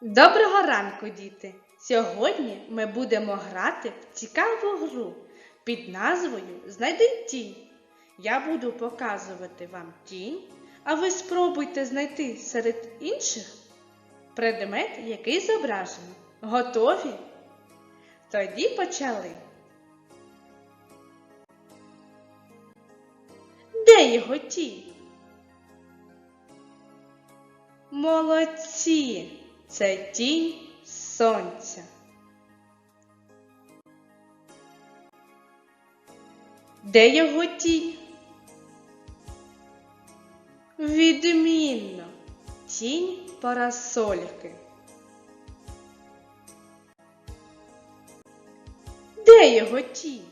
Доброго ранку, діти! Сьогодні ми будемо грати в цікаву гру під назвою Знайди тінь. Я буду показувати вам тінь, а ви спробуйте знайти серед інших предмет, який зображений. Готові? Тоді почали. Де його тінь? Молодці! Це тінь сонця. Де його тінь? Відмінно. Тінь парасольки. Де його тінь?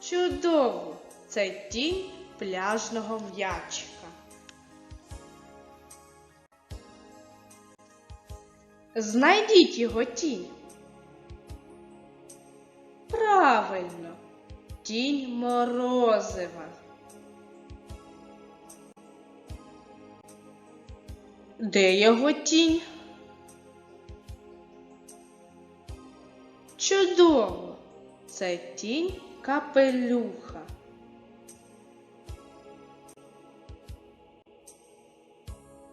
Чудово! Це тінь пляжного м'ячика. Знайдіть його тінь. Правильно, тінь морозива. Де його тінь? Чудово! Це тінь капелюха.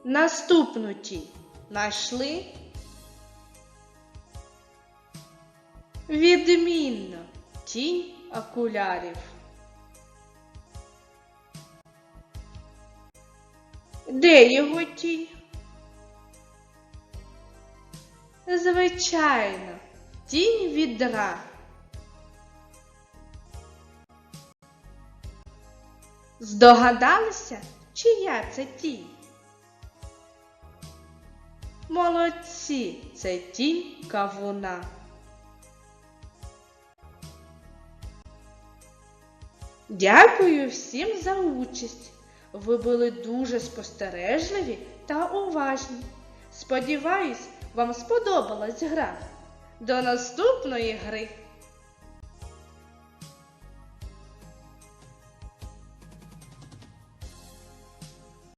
Наступну тінь знайшли? Відмінно тінь окулярів. Де його тінь? Звичайно, тінь відра. Здогадалися, чия це тінь? Молодці, це тінь кавуна. Дякую всім за участь. Ви були дуже спостережливі та уважні. Сподіваюсь, вам сподобалась гра. До наступної гри!